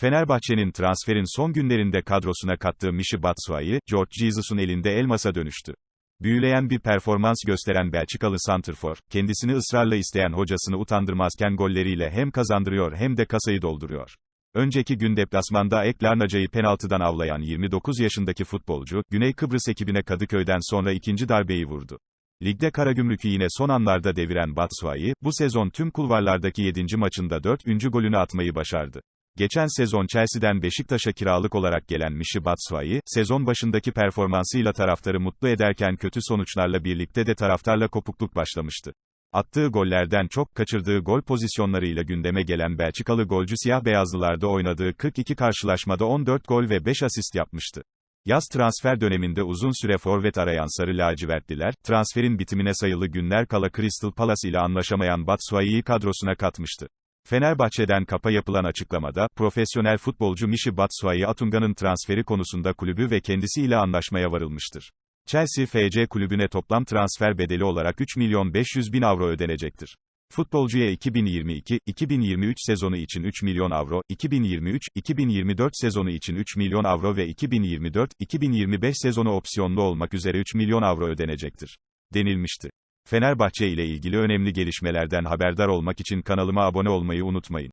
Fenerbahçe'nin transferin son günlerinde kadrosuna kattığı Michy Batshuayi, George Jesus'un elinde elmasa dönüştü. Büyüleyen bir performans gösteren Belçikalı santrfor, kendisini ısrarla isteyen hocasını utandırmazken golleriyle hem kazandırıyor hem de kasayı dolduruyor. Önceki gün deplasmanda Ek Larnaca'yı penaltıdan avlayan 29 yaşındaki futbolcu, Güney Kıbrıs ekibine Kadıköy'den sonra ikinci darbeyi vurdu. Ligde Karagümrük'ü yine son anlarda deviren Batshuayi, bu sezon tüm kulvarlardaki 7. maçında 4. golünü atmayı başardı. Geçen sezon Chelsea'den Beşiktaş'a kiralık olarak gelen Michy Batshuayi, sezon başındaki performansıyla taraftarı mutlu ederken kötü sonuçlarla birlikte de taraftarla kopukluk başlamıştı. Attığı gollerden çok, kaçırdığı gol pozisyonlarıyla gündeme gelen Belçikalı golcü siyah beyazlılarda oynadığı 42 karşılaşmada 14 gol ve 5 asist yapmıştı. Yaz transfer döneminde uzun süre forvet arayan Sarı lacivertliler, transferin bitimine sayılı günler kala Crystal Palace ile anlaşamayan Batshuayi'yi kadrosuna katmıştı. Fenerbahçe'den kapa yapılan açıklamada, profesyonel futbolcu Michy Batshuayi Atunga'nın transferi konusunda kulübü ve kendisiyle anlaşmaya varılmıştır. Chelsea FC kulübüne toplam transfer bedeli olarak 3 milyon 500 bin avro ödenecektir. Futbolcuya 2022-2023 sezonu için 3 milyon avro, 2023-2024 sezonu için 3 milyon avro ve 2024-2025 sezonu opsiyonlu olmak üzere 3 milyon avro ödenecektir. denilmişti. Fenerbahçe ile ilgili önemli gelişmelerden haberdar olmak için kanalıma abone olmayı unutmayın.